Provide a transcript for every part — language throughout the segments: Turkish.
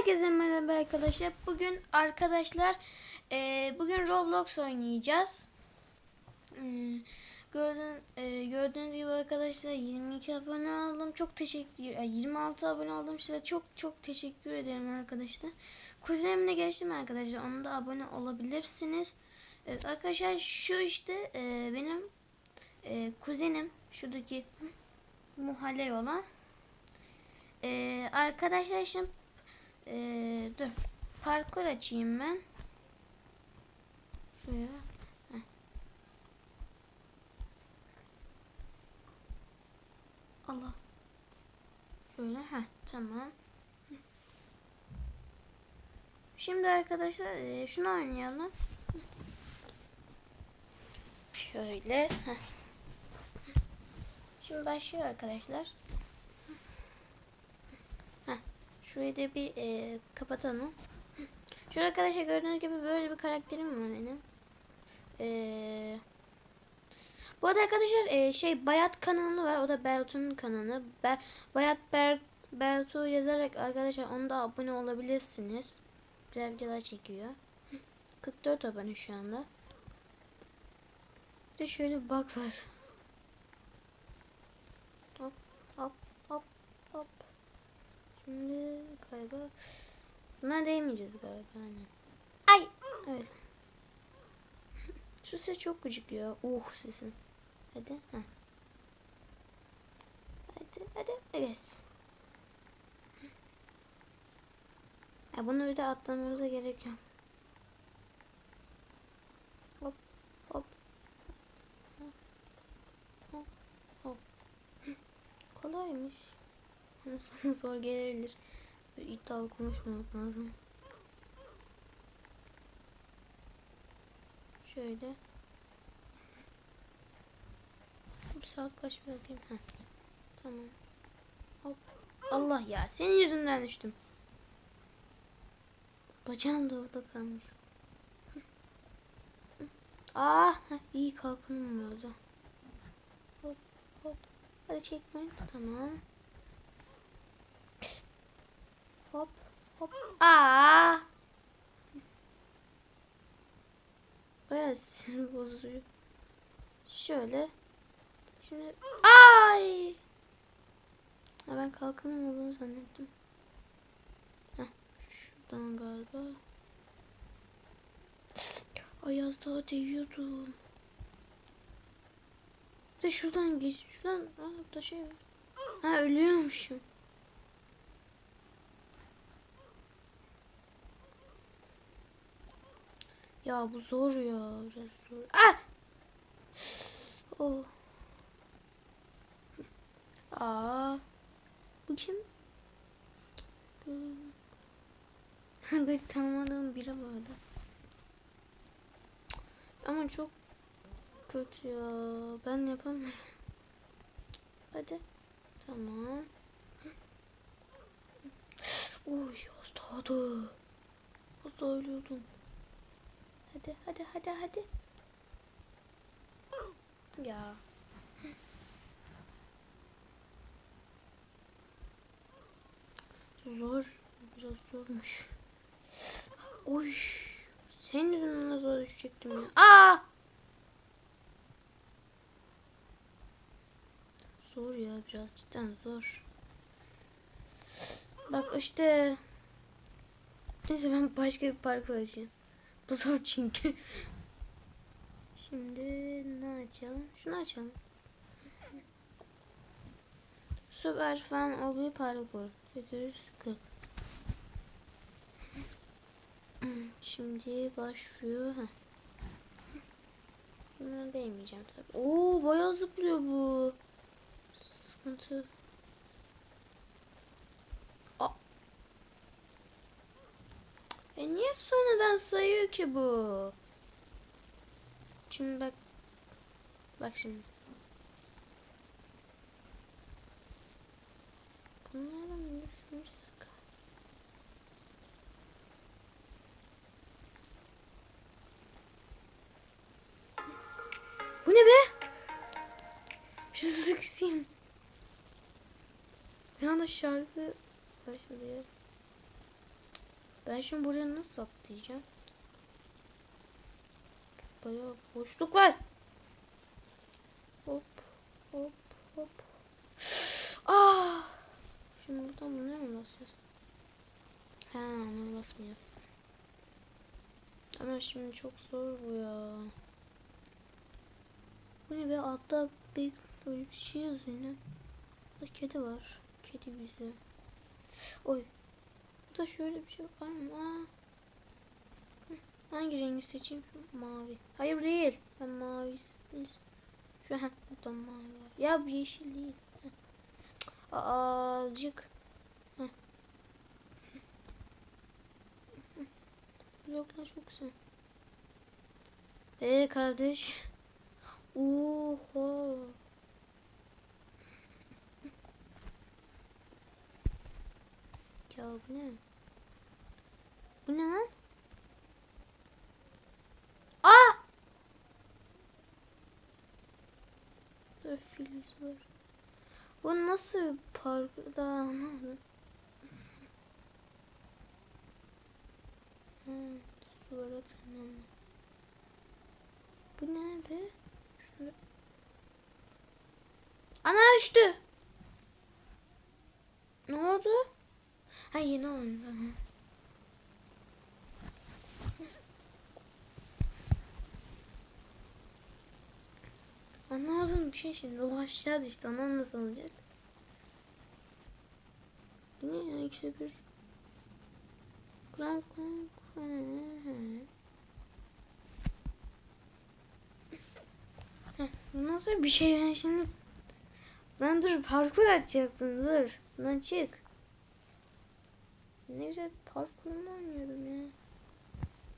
Herkese merhaba arkadaşlar. Bugün arkadaşlar e, bugün Roblox oynayacağız. E, e, gördüğünüz gibi arkadaşlar 22 abone oldum. Çok teşekkür ay, 26 abone oldum. Size çok çok teşekkür ederim arkadaşlar. Kuzenimle geçtim arkadaşlar. Ona da abone olabilirsiniz. Evet arkadaşlar şu işte e, benim e, kuzenim şuradaki muhalle olan. E, arkadaşlar şimdi ee, dur. Parkur açayım ben. Şuraya. Heh. Allah. Şöyle. ha tamam. Şimdi arkadaşlar e, şunu oynayalım. Şöyle. heh. Şimdi başlıyor arkadaşlar. Şurayı da bir e, kapatalım. Şurada arkadaşlar gördüğünüz gibi böyle bir karakterim var benim. E, bu arada arkadaşlar e, şey Bayat kanalı var. O da Bertu'nun kanalı. Be, Bayat Ber, Bertu yazarak arkadaşlar onda abone olabilirsiniz. Güzel videolar çekiyor. 44 abone şu anda. Bir de şöyle bir bak var. Hop hop hop hop. Şimdi galiba buna değmeyeceğiz galiba hani. Ay evet. Şu ses çok gıcık ya. Uh sesin. Hadi. Heh. Hadi hadi. Yes. Ya bunu bir de atlamamıza gerek yok. Hop hop. Hop hop. Kolaymış. Zor gelebilir. Böyle iddialı konuşmamak lazım. Şöyle. Bir saat kaç bakayım. Heh. Tamam. Hop. Allah ya senin yüzünden düştüm. Bacağım da orada kalmış. Ah iyi kalkınım orada. Hop hop. Hadi çekme. Tamam. Hop hop. Aa! Bayağı sinir bozucu. Şöyle. Şimdi ay! Ha, ben kalkanın olduğunu zannettim. Heh, şuradan galiba. Ay az daha değiyordum. De şuradan geç. Şuradan. Aa, burada şey. Ha ölüyormuşum. Ya bu zor ya. Biraz zor. Ah! Oh. Aa. Bu kim? Hiç tanımadığım biri vardı. Ama çok kötü ya. Ben yapamıyorum. Hadi. Tamam. Uy hastaydı. Hasta ölüyordum. Hadi hadi hadi hadi. Ya. Zor. Biraz zormuş. Oy. Senin yüzünden zor düşecektim ya. Aa! Zor ya biraz cidden zor. Bak işte. Neyse ben başka bir parkur açayım. Bu zor çünkü. Şimdi ne açalım? Şunu açalım. Süper fan obi parkur. 840. Şimdi başlıyor. Heh. Değmeyeceğim tabii. Oo bayağı zıplıyor bu. Sıkıntı. E niye sonradan sayıyor ki bu? Şimdi bak. Bak şimdi. Bunlardan düşüneceğiz Bu ne be? Şu sıkışayım. Bir anda şarkı başladı ya. Ben şimdi buraya nasıl atlayacağım? Bayağı boşluk var. Hop hop hop. Ah! Şimdi buradan buraya mı basıyoruz? Ha, ona basmıyoruz. Ama şimdi çok zor bu ya. Bu ne be altta bir böyle bir şey yazıyor ne? Kedi var. Kedi bizi. Oy. Bu da şöyle bir şey var mı? Aa. Hangi rengi seçeyim? Mavi. Hayır değil. Ben mavi. Şu ha burada mavi var. Ya bu yeşil değil. Azıcık. Bloklar çok güzel. Ee kardeş. Oha. Ya bu ne? Bu ne lan? Aa! Dur filiz var. Bu nasıl bir park? Daha anlamadım. Hmm, duvara tırmanma. Bu ne be? Şöyle. Ana düştü. Ne oldu? Ha yeni oyunda. Hı. Anlamadım bir şey şimdi. O aşağı düştü. Anam nasıl olacak? Ne ya? İkide bir. Klan. Heh, Bu nasıl bir şey ben şimdi Lan dur parkur açacaktın dur. Lan çık. Ne güzel parkurumu oynuyordum ya.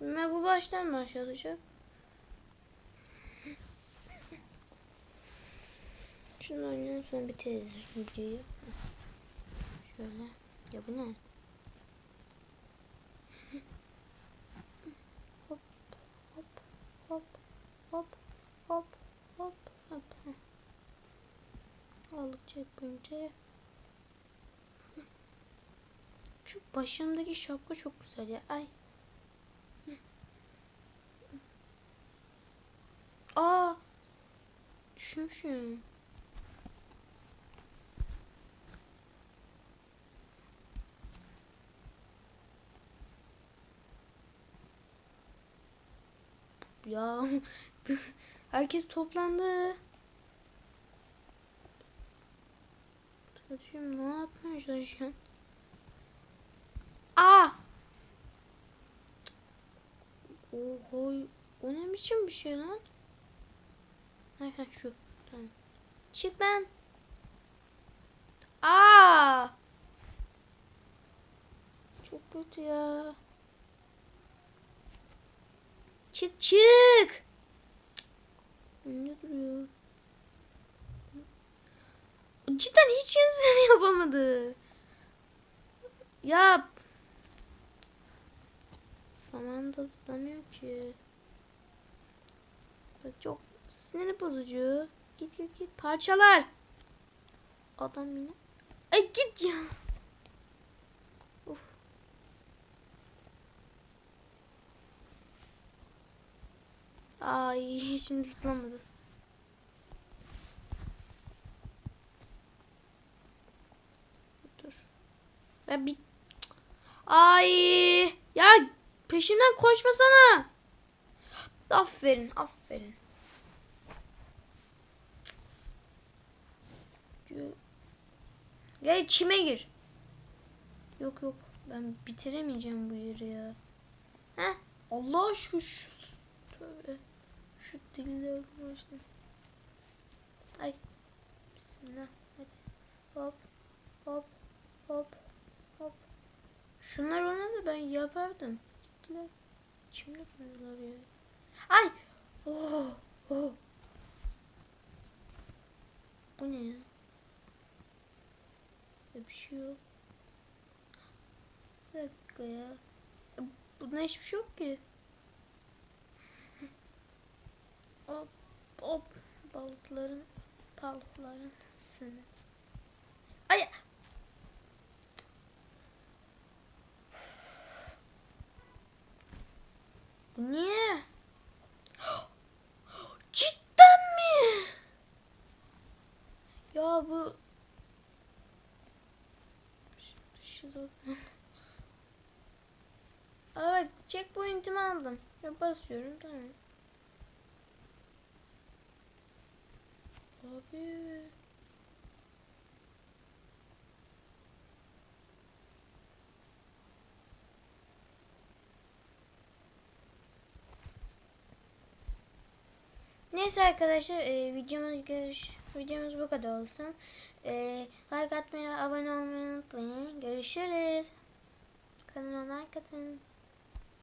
Ben bu baştan başlayacak. Şunu oynayalım sonra bitiririz videoyu. Şöyle. Ya bu ne? hop hop Şu başımdaki şapka çok güzel ya. Ay. Aa. Düşmüşüm. Ya herkes toplandı. Çalışıyorum ne yapmaya çalışıyorsun? Aa! Oho, o ne biçim bir şey lan? Hay hay şu. Tamam. Çık lan. Aa! Çok kötü ya. Çık çık. Ne duruyor? Cidden hiç yenileme yapamadı. Ya Zamanında zıplamıyor ki. Bak çok sinir bozucu. Git git git parçalar. Adam yine. Ay git ya. Of. Ay şimdi zıplamadım. Dur. Ben bir... Ay ya peşimden koşmasana. Aferin aferin. Gel çime gir. Yok yok ben bitiremeyeceğim bu yeri ya. Heh Allah aşkına şu tövbe. Şu dille başla. Ay. Bismillah. Hadi. Hop. Hop. Hop. Hop. Şunlar olmazsa ben yapardım. Gittiler. Çimle koydular ya. Ay. Oh. Oh. Bu ne ya? Bir şey yok. Bir dakika ya. ya bunda hiçbir şey yok ki. hop hop balıkların balıkların seni. Ay. Niye? Cidden mi? Ya bu bak checkpoint'imi aldım. Ya basıyorum tamam. Abi. Neyse arkadaşlar e, videomuz görüş videomuz bu kadar olsun. E, like atmayı, abone olmayı unutmayın. Görüşürüz. Kanalıma like atın.